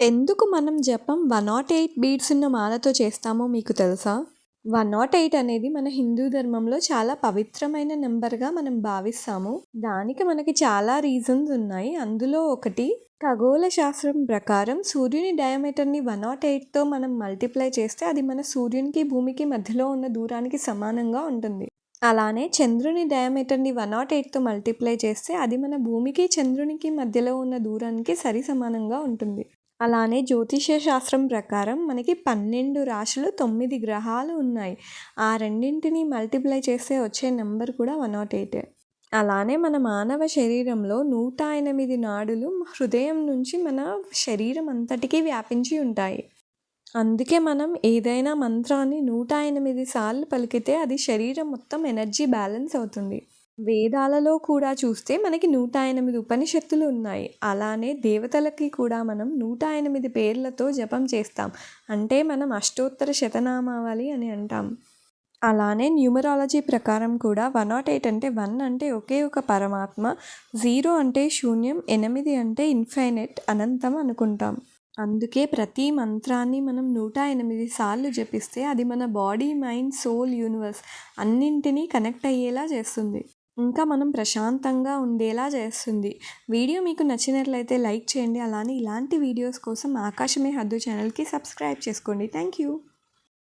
ఎందుకు మనం జపం వన్ నాట్ ఎయిట్ బీడ్స్ ఉన్న మాలతో చేస్తామో మీకు తెలుసా? వన్ నాట్ ఎయిట్ అనేది మన హిందూ ధర్మంలో చాలా పవిత్రమైన నెంబర్గా మనం భావిస్తాము. దానికి మనకి చాలా రీజన్స్ ఉన్నాయి. అందులో ఒకటి ఖగోళ శాస్త్రం ప్రకారం సూర్యుని డయామీటర్ని వన్ నాట్ ఎయిట్తో మనం మల్టిప్లై చేస్తే అది మన సూర్యునికి భూమికి మధ్యలో ఉన్న దూరానికి సమానంగా ఉంటుంది. అలానే చంద్రుని డయామీటర్ని వన్ నాట్ ఎయిట్తో మల్టిప్లై చేస్తే అది మన భూమికి చంద్రునికి మధ్యలో ఉన్న దూరానికి సరి సమానంగా ఉంటుంది. అలానే జ్యోతిష్య శాస్త్రం ప్రకారం మనకి పన్నెండు రాశులు తొమ్మిది గ్రహాలు ఉన్నాయి. ఆ రెండింటిని మల్టిప్లై చేస్తే వచ్చే నెంబర్ కూడా వన్ నాట్ ఎయిట్. అలానే మన మానవ శరీరంలో నూట ఎనిమిది నాడులు హృదయం నుంచి మన శరీరం అంతటికీ వ్యాపించి ఉంటాయి. అందుకే మనం ఏదైనా మంత్రాన్ని నూట ఎనిమిది సార్లు పలికితే అది శరీరం మొత్తం ఎనర్జీ బ్యాలెన్స్ అవుతుంది. వేదాలలో కూడా చూస్తే మనకి నూట ఎనిమిది ఉపనిషత్తులు ఉన్నాయి. అలానే దేవతలకి కూడా మనం నూట ఎనిమిది పేర్లతో జపం చేస్తాం. అంటే మనం అష్టోత్తర శతనామావళి అని అంటాం. అలానే న్యూమరాలజీ ప్రకారం కూడా వన్ నాట్ ఎయిట్ అంటే వన్ అంటే ఒకే ఒక పరమాత్మ జీరో అంటే శూన్యం ఎనిమిది అంటే ఇన్ఫైనెట్ అనంతం అనుకుంటాం. అందుకే ప్రతి మంత్రాన్ని మనం నూట ఎనిమిది సార్లు జపిస్తే అది మన బాడీ మైండ్ సోల్ యూనివర్స్ అన్నింటినీ కనెక్ట్ అయ్యేలా చేస్తుంది. ఇంకా మనం ప్రశాంతంగా ఉండేలా చేస్తుంది. వీడియో మీకు నచ్చినట్లయితే లైక్ చేయండి. అలానే ఇలాంటి వీడియోస్ కోసం ఆకాశమే హద్దు ఛానల్కి సబ్స్క్రైబ్ చేసుకోండి. Thank you